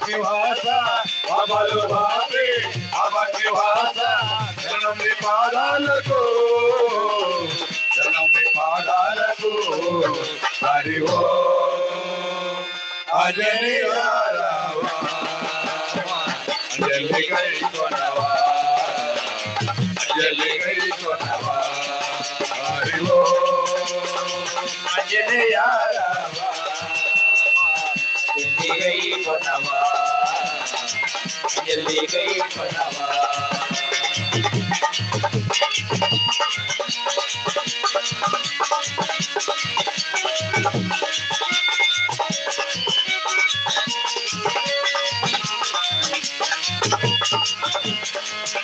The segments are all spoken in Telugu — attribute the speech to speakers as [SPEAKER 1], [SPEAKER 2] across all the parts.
[SPEAKER 1] అమకి భాష అమలు బాబే అమకి భాష జనమి పాదాలకు జనమి పాదాలకు హరి ఓ అజని అంజలి గై కొనవా అంజలి గై కొనవా హరి ఓ गई
[SPEAKER 2] बनवा जली गई बनवा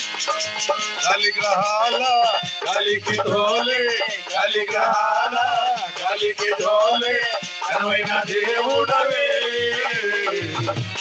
[SPEAKER 2] गाली
[SPEAKER 1] ग्रहाला गाली की ढोले गाली ग्रहाला गाली की ढोले कन्वैना देव डरे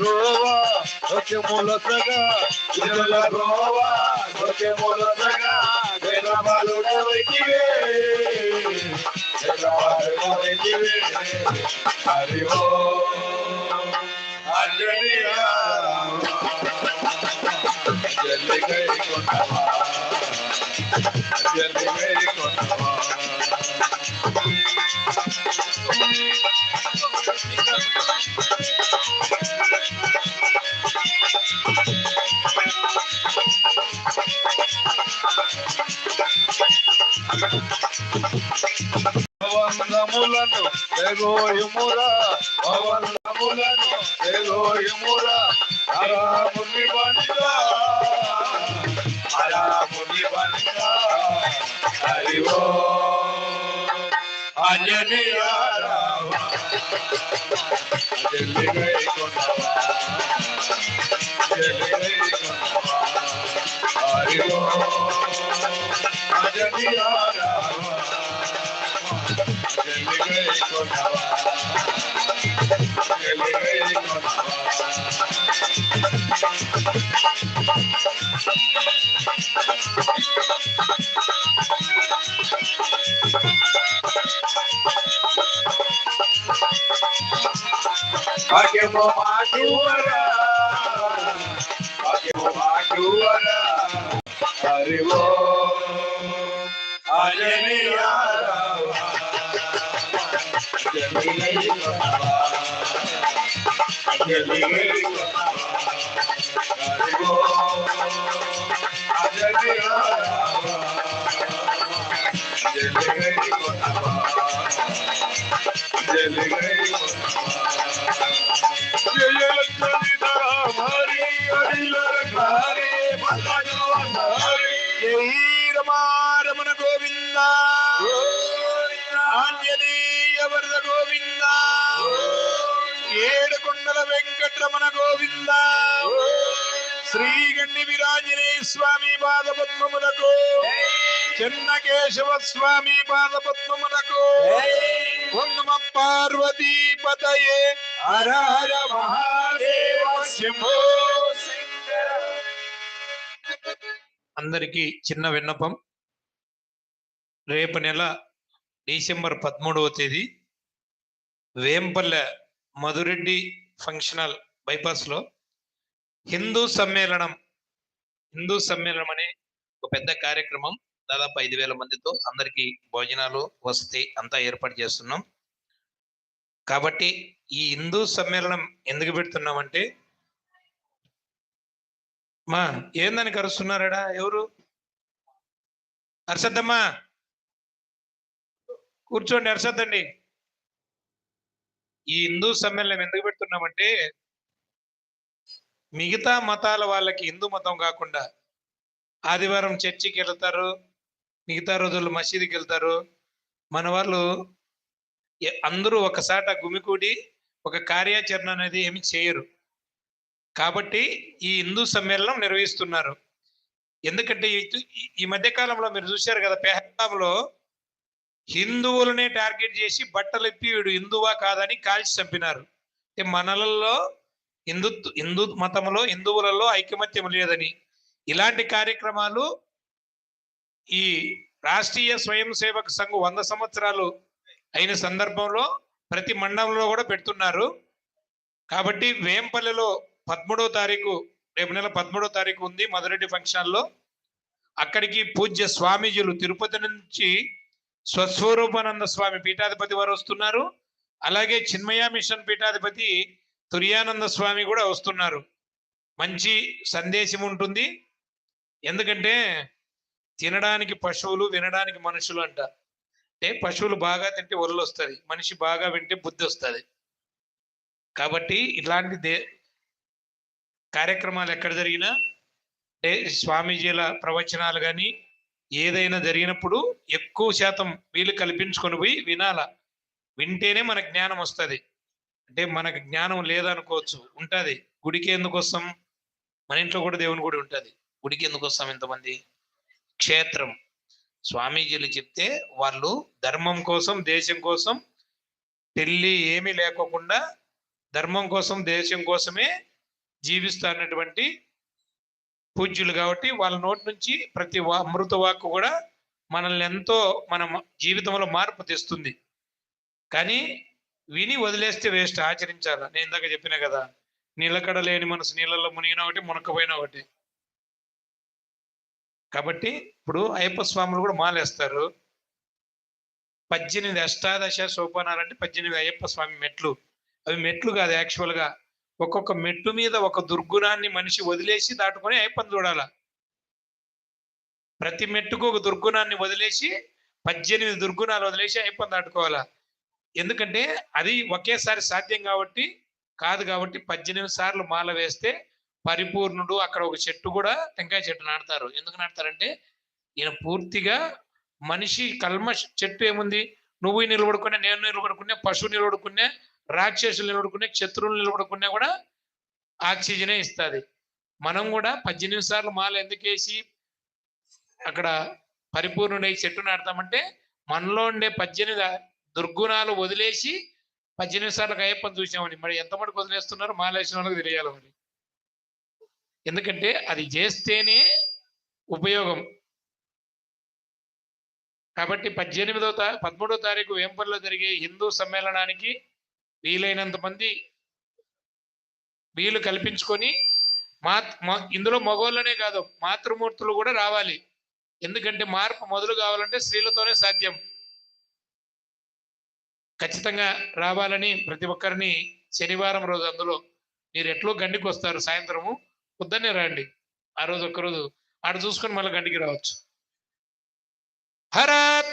[SPEAKER 1] హరి ఓ ఆంజనేయ హరి ఓ ఆంజనేయ జలి గై కొనవా జలి గై కొనవా జనుల గోవా ఒకే మూల సగా జనుల గోవా ఒకే మూల సగా జనబాలుడవైతివే జనబాలుడవైతివే హరి ఓ అంజలియా జల్లి గై కొనవా జల్లి గై కొనవా పవనములను తెగోయుమురా పవనములను తెగోయుమురా అరాముని బండ అరాముని బండ హరివో అంజనేయ రావ జల్లి గై కొనవా జల్లి గై కొనవా జల్లి గై
[SPEAKER 3] రమారమణ గోవింద ఆంజనేయ వరద గోవింద. ఏడుకొండల వెంకటరమణ గోవింద. శ్రీగండి విరాజనే స్వామి పాదపద్మములకు చెన్నకేశవ స్వామి పాదపద్మములకు నమ పార్వతీ పతయే. హర హర మహాదేవ శంభో అందరికీ చిన్న విన్నపం. రేపు నెల డిసెంబర్ పదమూడవ తేదీ వేంపల్లె మధురెడ్డి ఫంక్షనల్ బైపాస్లో హిందూ సమ్మేళనం హిందూ సమ్మేళనం అనే ఒక పెద్ద కార్యక్రమం దాదాపు ఐదు వేల మందితో అందరికీ భోజనాలు వసతి అంతా ఏర్పాటు చేస్తున్నాం. కాబట్టి ఈ హిందూ సమ్మేళనం ఎందుకు పెడుతున్నామంటే మా ఏందని కరుస్తున్నారాడా ఎవరు? అర్షద్దమ్మా కూర్చోండి అర్షద్దండి ఈ హిందూ సమ్మేళనం ఎందుకు పెడుతున్నామంటే మిగతా మతాల వాళ్ళకి హిందూ మతం కాకుండా ఆదివారం చర్చికి వెళ్తారు మిగతా రోజులు మసీదుకి వెళ్తారు. మన వాళ్ళు అందరూ ఒకసాట గుమికూడి ఒక కార్యాచరణ అనేది ఏమి చేయరు. కాబట్టి ఈ హిందూ సమ్మేళనం నిర్వహిస్తున్నారు. ఎందుకంటే ఈ- మధ్యకాలంలో మధ్య కాలంలో మీరు చూశారు కదా పెహల్గాంలో హిందువులనే టార్గెట్ చేసి బట్టలు ఇప్పి వీడు హిందువా కాదని కాల్చి చంపినారు. మనలలో హిందుత్ హిందూ మతంలో హిందువులలో ఐకమత్యం లేదని. ఇలాంటి కార్యక్రమాలు ఈ రాష్ట్రీయ స్వయం సేవక సంఘం వంద సంవత్సరాలు అయిన సందర్భంలో ప్రతి మండలంలో కూడా పెడుతున్నారు. కాబట్టి వేంపల్లెలో పదమూడవ తారీఖు రేపు నెల పదమూడవ తారీఖు ఉంది మధురెడ్డి ఫంక్షన్ అక్కడికి పూజ్య స్వామీజీలు తిరుపతి నుంచి స్వస్వరూపానంద స్వామి పీఠాధిపతి వారు వస్తున్నారు. అలాగే చిన్మయ మిషన్ పీఠాధిపతి తుర్యానంద స్వామి కూడా వస్తున్నారు. మంచి సందేశం ఉంటుంది. ఎందుకంటే తినడానికి పశువులు వినడానికి మనుషులు అంట. అంటే పశువులు బాగా తింటే ఒళ్ళు వస్తుంది. మనిషి బాగా వింటే బుద్ధి వస్తుంది. కాబట్టి ఇలాంటి దే కార్యక్రమాలు ఎక్కడ జరిగినా అంటే స్వామీజీల ప్రవచనాలు కానీ ఏదైనా జరిగినప్పుడు ఎక్కువ శాతం వీలు కల్పించుకొని పోయి వినాల. వింటేనే మన జ్ఞానం వస్తుంది. అంటే మనకు జ్ఞానం లేదనుకోవచ్చు. ఉంటుంది. గుడికి ఎందుకు వస్తాం? మన ఇంట్లో కూడా దేవుని గుడి ఉంటుంది. గుడికి ఎందుకు వస్తాం ఎంతమంది క్షేత్రం. స్వామీజీలు చెప్తే వాళ్ళు ధర్మం కోసం దేశం కోసం పెళ్ళి ఏమీ లేకోకుండా ధర్మం కోసం దేశం కోసమే జీవిస్తున్నటువంటి పూజ్యులు కాబట్టి వాళ్ళ నోటి నుంచి ప్రతి వా- అమృత వాక్కు కూడా మనల్ని ఎంతో మన జీవితంలో మార్పు తెస్తుంది. కానీ విని వదిలేస్తే వేస్ట్ ఆచరించాలి? నేను ఇందాక చెప్పిన కదా నిలకడ లేని మనసు నీళ్ళల్లో మునిగిన ఒకటి మునకపోయిన ఒకటి. కాబట్టి ఇప్పుడు అయ్యప్ప స్వాములు కూడా మాలేస్తారు. పద్దెనిమిది అష్టాదశ సోపానాలు అంటే పద్దెనిమిది అయ్యప్ప స్వామి మెట్లు. అవి మెట్లు కాదు యాక్చువల్గా ఒక్కొక్క మెట్టు మీద ఒక దుర్గుణాన్ని మనిషి వదిలేసి దాటుకొని అయ్యప్పని చూడాల. ప్రతి మెట్టుకు ఒక దుర్గుణాన్ని వదిలేసి పద్దెనిమిది దుర్గుణాలు వదిలేసి అయ్యప్పని దాటుకోవాలా. ఎందుకంటే అది ఒకేసారి సాధ్యం కాబట్టి కాదు కాబట్టి పద్దెనిమిది సార్లు మాల వేస్తే పరిపూర్ణుడు అక్కడ ఒక చెట్టు కూడా టెంకాయ చెట్టు నాటుతారు. ఎందుకు నాటుతారంటే ఈయన పూర్తిగా మనిషి కల్మ చెట్టు ఏముంది? నువ్వు నిలబడుకునే నేను నిలబడుకునే పశువు నిలబడుకునే రాక్షసులు నిలబడుకునే శత్రువులు నిలబడుకునే కూడా ఆక్సిజనే ఇస్తుంది. మనం కూడా పద్దెనిమిది సార్లు మాల ఎందుకు వేసి అక్కడ పరిపూర్ణుడై చెట్టు నాడతామంటే మనలో ఉండే పద్దెనిమిది దుర్గుణాలు వదిలేసి పద్దెనిమిది సార్లకు అయ్యప్పని చూసామని మరి ఎంత వదిలేస్తున్నారు? మాల వేసిన వాళ్ళకి తెలియాలి మరి. ఎందుకంటే అది చేస్తేనే ఉపయోగం. కాబట్టి పద్దెనిమిదవ తా పదమూడవ తారీఖు వేంపల్లో జరిగే హిందూ సమ్మేళనానికి వీలైనంత మంది వీలు కల్పించుకొని మా ఇందులో మగవాళ్ళనే కాదు మాతృమూర్తులు కూడా రావాలి. ఎందుకంటే మార్పు మొదలు కావాలంటే స్త్రీలతోనే సాధ్యం. ఖచ్చితంగా రావాలని ప్రతి ఒక్కరిని శనివారం రోజు అందులో మీరు ఎట్లో గండికి వస్తారు సాయంత్రము పొద్దున్నే రండి. ఆ రోజు ఒక్కరోజు ఆడ చూసుకొని మళ్ళీ గండికి రావచ్చు. భరత్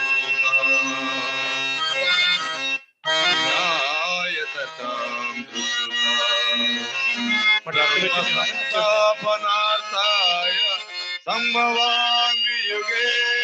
[SPEAKER 1] పవిత్రానాయ
[SPEAKER 3] మరి